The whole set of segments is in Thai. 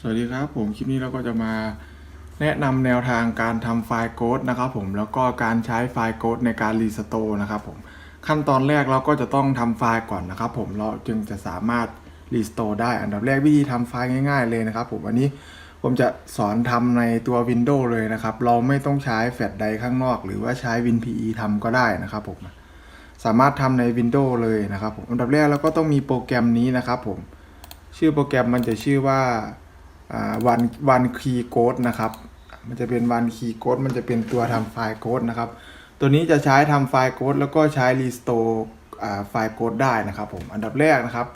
สวัสดีครับผมคลิปนี้เราก็จะมาแนะนำแนวทางการทำไฟล์โค้ดนะครับผมแล้วก็การใช้ไฟล์โค้ดในการรีสโตร์นะครับผมขั้นตอนแรกเราก็จะต้องทำไฟล์ก่อนนะครับผมเราจึงจะสามารถรีสโตร์ได้อันดับแรกวิธีทำไฟล์ง่าย ๆเลยนะครับผมวันนี้ผมจะสอนทำในตัว Windows เลยนะครับ เราไม่ต้องใช้แฟลชไดข้างนอก หรือว่าใช้ WinPE ทำก็ได้นะครับผมสามารถทำใน Windows เลยนะครับผมอันดับแรกเราก็ต้องมีโปรแกรมนี้นะครับผมชื่อโปรแกรมมันจะชื่อว่า วันวันคีย์โค้ดนะครับ มันจะเป็นวันคีย์โค้ดมันจะเป็นตัวทำไฟล์โค้ดนะครับ ตัวนี้จะใช้ทำไฟล์โค้ดแล้วก็ใช้รีสโตร์ไฟล์โค้ดได้นะครับผมอันดับแรกนะครับ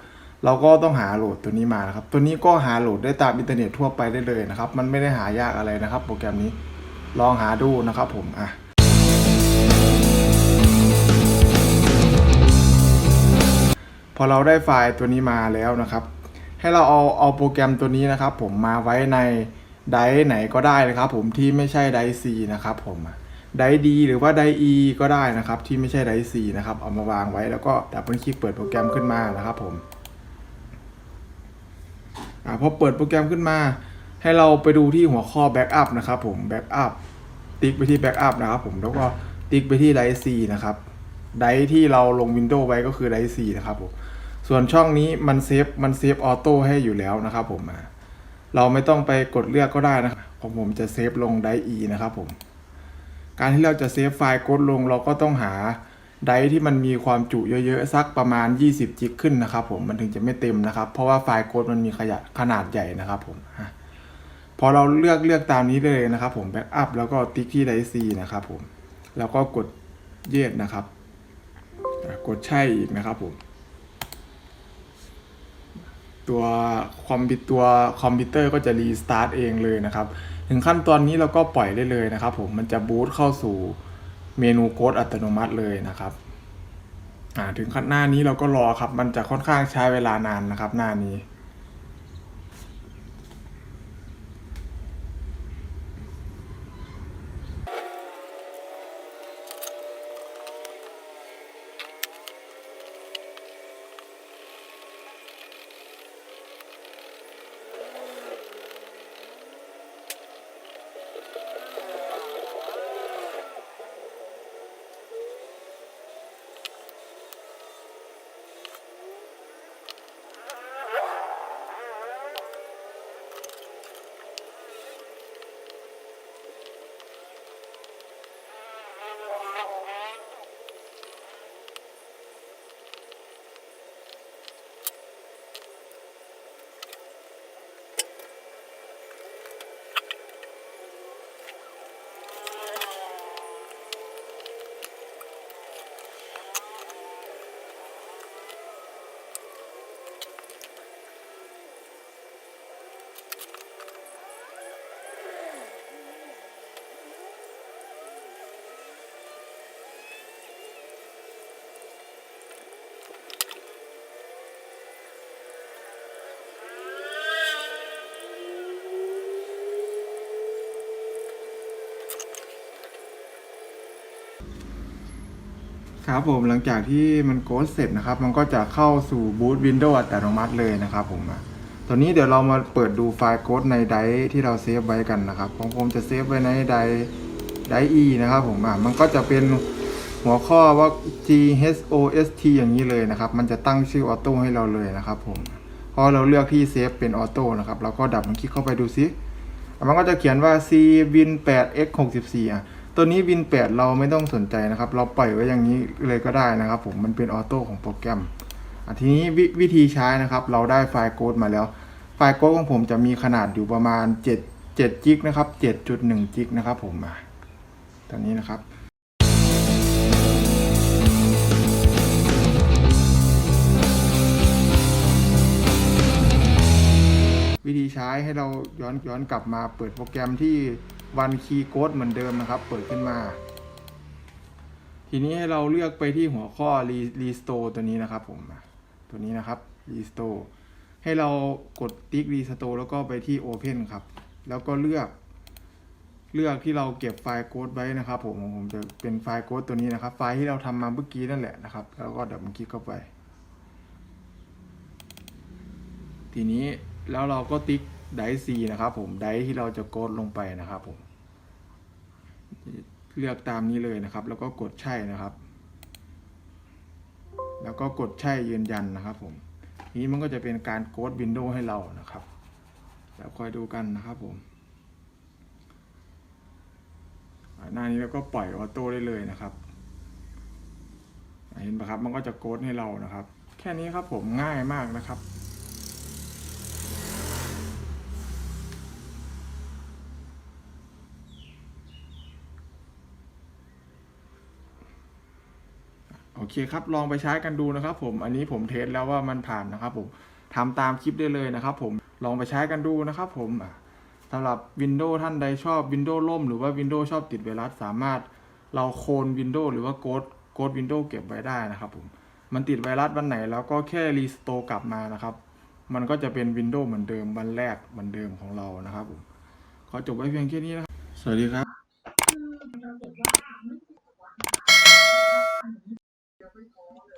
เราก็ต้องหาโหลดตัวนี้มานะครับ ตัวนี้ก็หาโหลดได้ตามอินเทอร์เน็ตทั่วไปได้เลยนะครับ มันไม่ได้หายากอะไรนะครับ โปรแกรมนี้ลองหาดูนะครับผมอะพอเราได้ไฟล์ตัวนี้มาแล้วนะครับ ให้เราเอาเอาโปรแกรมตัวนี้นะครับผมมาไว้ในไดร์ไหนก็ได้นะครับผมที่ไม่ใช่ไดร์ซีนะครับผมไดร์ดีหรือว่าไดร์อีก็ได้นะครับที่ไม่ใช่ไดร์ซีนะครับเอามาวางไว้แล้วก็ดับเบิลคลิกเปิดโปรแกรมขึ้นมานะครับผมอ่าพอเปิดโปรแกรมขึ้นมา ให้เราไปดูที่หัวข้อแบ็กอัพนะครับผมแบ็กอัพติ๊กไปที่แบ็กอัพนะครับผมแล้วก็ติ๊กไปที่ไดร์ซีนะครับไดร์ที่เราลง Windows ไว้ก็คือไดร์4นะครับผม ส่วนช่องนี้มันเซฟมันเซฟออโต้ให้อยู่แล้วนะครับผมเราไม่ต้องไปกดเลือกก็ได้นะครับของผมจะเซฟลงไดร์ E นะครับผมการที่เราจะเซฟไฟล์โค้ดลงเราก็ต้องหาไดที่มันมีความจุเยอะๆสักประมาณ 20 จิกขึ้นนะครับผมมันถึงจะไม่เต็มนะครับ เพราะว่าไฟล์โค้ดมันมีขยะขนาดใหญ่นะครับผมพอเราเลือกเลือกตามนี้เลยนะครับผมแบ็กอัพแล้วก็ติ๊กที่ไดร์ C นะครับผมแล้วก็กดเยดนะครับ กดใช่อีกนะครับผม ตัวคอมพิวตัวคอมพิวเตอร์ก็จะรีสตาร์ทเองเลยนะครับ ถึงขั้นตอนนี้เราก็ปล่อยได้เลยนะครับ ผมมันจะบูตเข้าสู่เมนูโค้ดอัตโนมัติเลยนะครับถึงขั้นหน้านี้เราก็รอครับ มันจะค่อนข้างใช้เวลานานนะครับหน้านี้ ครับผมหลังจากที่มันโค้ดเสร็จนะครับ มันก็จะเข้าสู่บูตวินโดว์อัตโนมัติเลยนะครับผมตอนนี้เดี๋ยวเรามาเปิดดูไฟล์โค้ดในไดร์ที่เราเซฟไว้กันนะครับของผมจะเซฟไว้ในไดร์ไดร์ E นะครับผมอะมันก็จะเป็นหัวข้อว่า G H O S T อย่างนี้เลยนะครับ มันจะตั้งชื่อออโต้ให้เราเลยนะครับผมพอเราเลือกที่เซฟเป็นออโต้นะครับเราก็ดับมันคลิกเข้าไปดูซิมันก็จะเขียนว่า C Win 8 X 64อะ ตัวนี้วิน8เราไม่ต้องสนใจนะครับ เราปล่อยไว้อย่างนี้เลยก็ได้นะครับ ผมมันเป็นออโต้ของโปรแกรมอะทีนี้ววิธีใช้นะครับ เราได้ไฟล์โค้ดมาแล้ว ไฟล์โค้ดของผมจะมีขนาดอยู่ประมาณ 7 7จิกนะครับ7.1จิกนะครับ ผมอะตัวนี้นะครับวิธีใช้ให้เราย้อนย้อนกลับมาเปิดโปรแกรมที่ วันคีย์โค้ดเหมือนเดิมนะครับ เปิดขึ้นมา ทีนี้ให้เราเลือกไปที่หัวข้อ Restore ตัวนี้นะครับผมตัวนี้นะครับ Restore ให้เรากดติ๊ก Restore แล้วก็ไปที่ Open ครับ แล้วก็เลือก เลือกที่เราเก็บไฟล์โค้ดไว้นะครับ ผมของผมจะเป็นไฟล์โค้ดตัวนี้นะครับ ไฟล์ที่เราทำมาเมื่อกี้นั่นแหละนะครับ แล้วก็เดับมันคลิกเข้าไป ทีนี้แล้วเราก็ติ๊ก ไดซีนะครับผมไดที่เราจะกดลงไปนะครับผม เลือกตามนี้เลยนะครับ แล้วก็กดใช่นะครับ แล้วก็กดใช่ยืนยันนะครับผมนี้มันก็จะเป็นการโกดวินโดว์ให้เรานะครับ แล้วคอยดูกันนะครับผมหน้านี้เราก็ปล่อยออโต้ได้เลยนะครับเห็นปะครับมันก็จะโกดให้เรานะครับ แค่นี้ครับผมง่ายมากนะครับ โอเคครับ ลองไปใช้กันดูนะครับ ผม อันนี้ผมเทสแล้วว่ามันผ่านนะครับ ผมทำตามคลิปได้เลยนะครับ ผม ลองไปใช้กันดูนะครับ ผมสำหรับ Windows ท่านใดชอบ Windows ล่ม หรือว่า Windows ชอบติดไวรัสสามารถเราโคลน Windows หรือว่าโกดโกด Windows เก็บไว้ได้นะครับ ผม มันติดไวรัสวันไหนแล้วก็แค่รีสโตร์กลับมานะครับ มันก็จะเป็น Windows เหมือนเดิมวันแรกเหมือนเดิมของเรานะครับ ผม ขอจบไว้เพียงแค่นี้นะครับ สวัสดีครับ